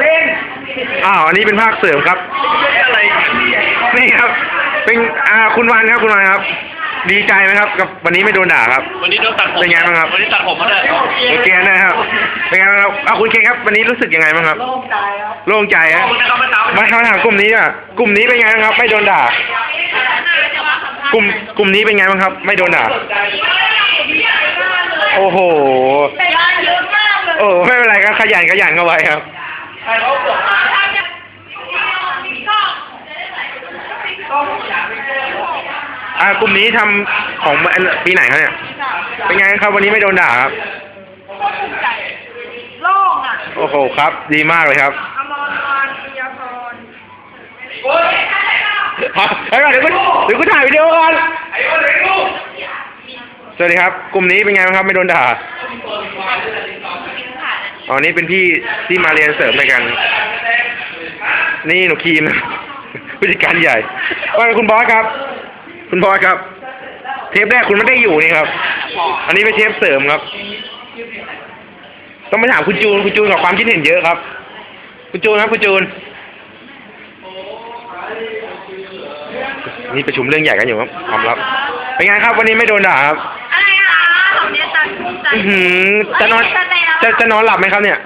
เล่นอ้าวอันนี้เป็นภาคเสริมครับอะไรนี่ครับ เป็นอ่าคุณวันครับคุณวันครับ ดีใจไหมครับ กับวันนี้ไม่โดนด่าครับ วันนี้โดนตัดผมเป็นไงบ้างครับ วันนี้ตัดผมมาเลยโอเคนะครับ เป็นไงบ้างครับอ้าวคุณเคครับ วันนี้รู้สึกยังไงบ้างครับ โล่งใจครับ โล่งใจฮะขอบคุณนะครับเมื่อเช้ามาคำถามกลุ่มนี้อะ กลุ่มนี้เป็นไงบ้างครับ ไม่โดนด่า กลุ่มกลุ่มนี้เป็นไงบ้างครับ ไม่โดนด่า โอ้โหโอ้ไม่เป็นไรครับ ขยันขยันเข้าไว้ครับ ใครเขาบอกอ่ากลุ่มนี้ทำของปีไหนครับเนี่ย เป็นไงครับวันนี้ไม่โดนด่าครับโล่งอะโอ้โหครับ ดีมากเลยครับ อมรวันปิยพรครับเดี๋ยวก่อนเดี๋ยวกูเดี๋ยวกูถ่ายวิดีโอก่อน ไอ้คนไหนกูสวัสดีครับ กลุ่มนี้เป็นไงบ้างครับ ไม่โดนด่า อ๋อนี่เป็นพี่ที่มาเรียนเสริมด้วยกัน นี่หนูครีมนะผู้จัดการใหญ่ว่าคุณบอสครับ คุณบอสครับ เทปแรกคุณไม่ได้อยู่นี่ครับ อันนี้เป็นเทปเสริมครับ ต้องไปถามคุณจูน คุณจูนกับความคิดเห็นเยอะครับ คุณจูนครับ คุณจูน นี่ประชุมเรื่องใหญ่กันอยู่ครับความลับ เป็นไงครับ วันนี้ไม่โดนด่าครับ อื้อหือจะนอนจะจะนอนหลับไหมครับเนี่ย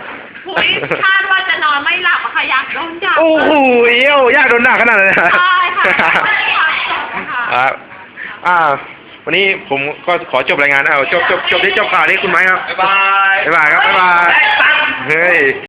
หุยคาดว่าจะนอนไม่หลับอะค่ะอยากโดนจับโอ้โหเอี้ยวอยากโดนด่าขนาดนั้นเลยเหรอใช่ค่ะครับอ่า วันนี้ผมก็ขอจบรายงานเอาจบจบจบได้จบข่าวนี้คุณไหมครับบ๊ายบายบ๊ายบายครับบ๊ายบายเฮ้ย